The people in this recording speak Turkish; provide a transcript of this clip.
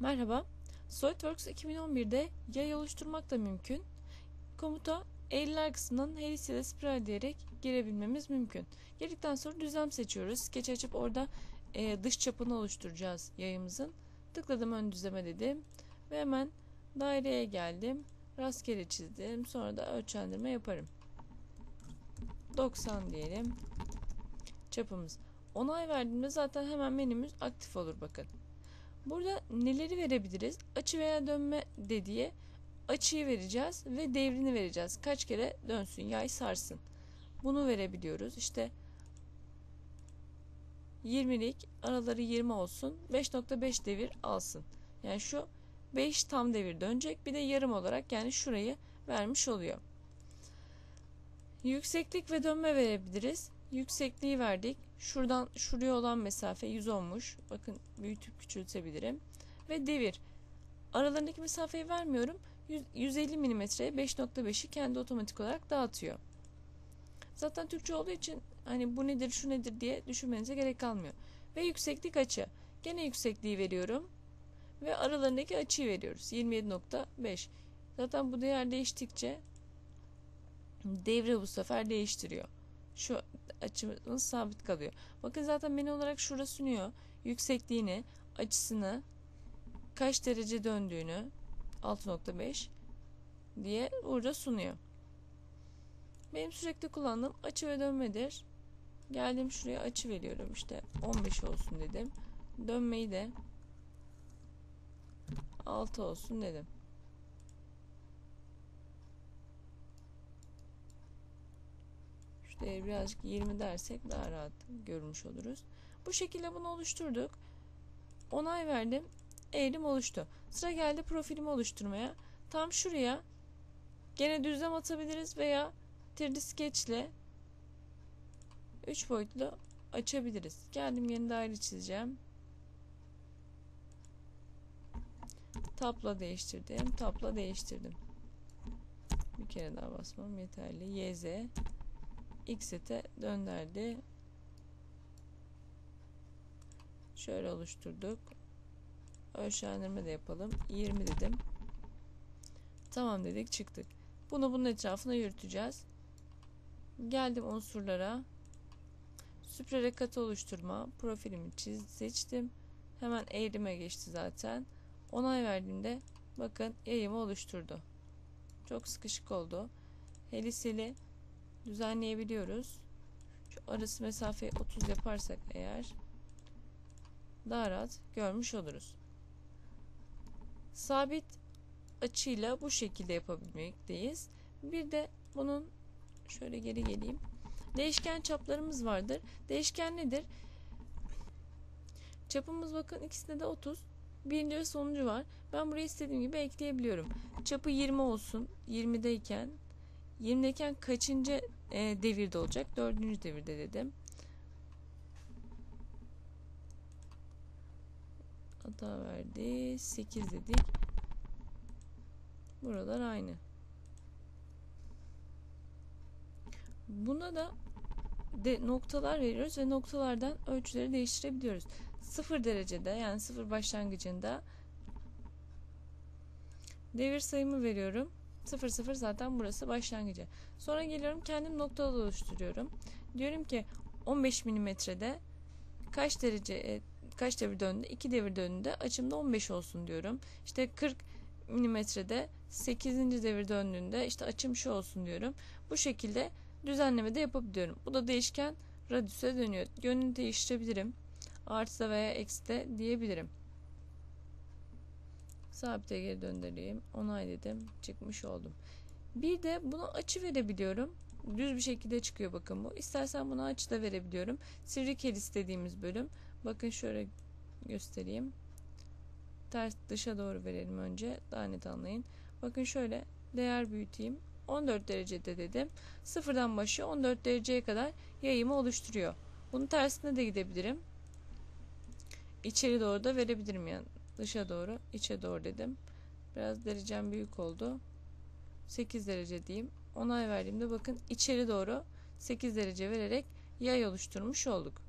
Merhaba, SolidWorks 2011'de yay oluşturmak da mümkün. Komuta eğriler kısmından helis ile spiral diyerek girebilmemiz mümkün. Girdikten sonra düzlem seçiyoruz. Sketch açıp orada e, dış çapını oluşturacağız yayımızın. Tıkladım ön düzleme dedim ve hemen daireye geldim. Rastgele çizdim. Sonra da ölçendirme yaparım. 90 diyelim. Çapımız. Onay verdiğimde zaten hemen menümüz aktif olur bakın. Burada neleri verebiliriz? Açı veya dönme dediği açıyı vereceğiz ve devrini vereceğiz. Kaç kere dönsün, yay sarsın. Bunu verebiliyoruz. İşte 20'lik araları 20 olsun. 5.5 devir alsın. Yani şu 5 tam devir dönecek. Bir de yarım olarak yani şurayı vermiş oluyor. Yükseklik ve dönme verebiliriz. Yüksekliği verdik. Şuradan şuraya olan mesafe 100 olmuş. Bakın büyütüp küçültebilirim. Ve devir. Aralarındaki mesafeyi vermiyorum. 150 mm'ye 5.5'i kendi otomatik olarak dağıtıyor. Zaten Türkçe olduğu için hani bu nedir şu nedir diye düşünmenize gerek kalmıyor. Ve yükseklik açı. Gene yüksekliği veriyorum. Ve aralarındaki açıyı veriyoruz. 27.5. Zaten bu değer değiştikçe devre bu sefer değiştiriyor. Şu açımız sabit kalıyor. Bakın zaten menü olarak şurada sunuyor. Yüksekliğini, açısını, kaç derece döndüğünü 6.5 diye burada sunuyor. Benim sürekli kullandığım açı ve dönmedir. Geldim şuraya açı veriyorum işte 15 olsun dedim. Dönmeyi de 6 olsun dedim. Şuraya birazcık 20 dersek daha rahat görmüş oluruz. Bu şekilde bunu oluşturduk. Onay verdim. Eğrim oluştu. Sıra geldi profilimi oluşturmaya. Tam şuraya gene düzlem atabiliriz veya 3D Sketch ile 3 boyutlu açabiliriz. Geldim yeni daire çizeceğim. Tapla değiştirdim. Tapla değiştirdim. Bir kere daha basmam yeterli. YZ X'e döndürdü. Şöyle oluşturduk. Ölçendirme de yapalım. 20 dedim. Tamam dedik çıktık. Bunu bunun etrafına yürüteceğiz. Geldim unsurlara. Süprerek katı oluşturma. Profilimi çiz, seçtim. Hemen eğrime geçti zaten. Onay verdiğimde bakın yayımı oluşturdu. Çok sıkışık oldu. Heliseli düzenleyebiliyoruz. Şu arası mesafeyi 30 yaparsak eğer daha rahat görmüş oluruz. Sabit açıyla bu şekilde yapabilmekteyiz. Bir de bunun şöyle geri geleyim. Değişken çaplarımız vardır. Değişken nedir? Çapımız bakın ikisinde de 30. Birinci ve sonuncu var. Ben buraya istediğim gibi ekleyebiliyorum. Çapı 20 olsun. 20'deyken 20'deyken kaçıncı e, devirde olacak? Dördüncü devirde dedim. Hata verdi. 8 dedik. Buralar aynı. Buna da de noktalar veriyoruz ve noktalardan ölçüleri değiştirebiliyoruz. 0 derecede yani 0 başlangıcında devir sayımı veriyorum. 0 0 zaten burası başlangıcı. Sonra geliyorum kendim noktalı oluşturuyorum. Diyorum ki 15 milimetrede kaç derece e, kaç devir döndü? 2 devir döndüğünde açımda 15 olsun diyorum. İşte 40 milimetrede 8. devir döndüğünde işte açım şu olsun diyorum. Bu şekilde düzenleme de yapabiliyorum. Bu da değişken radüse dönüyor. Yönünü değiştirebilirim. Artı veya eksi de diyebilirim. Sabite geri döndüreyim. Onay dedim. Çıkmış oldum. Bir de bunu açı verebiliyorum. Düz bir şekilde çıkıyor bakın bu. İstersen buna açı da verebiliyorum. Sivri kel istediğimiz bölüm. Bakın şöyle göstereyim. Ters dışa doğru verelim önce. Daha net anlayın. Bakın şöyle değer büyüteyim. 14 derecede dedim. Sıfırdan başlıyor 14 dereceye kadar yayımı oluşturuyor. Bunun tersine de gidebilirim. İçeri doğru da verebilirim yani. Dışa doğru, içe doğru dedim. Biraz derecem büyük oldu. 8 derece diyeyim. Onay verdiğimde bakın içeri doğru 8 derece vererek yay oluşturmuş olduk.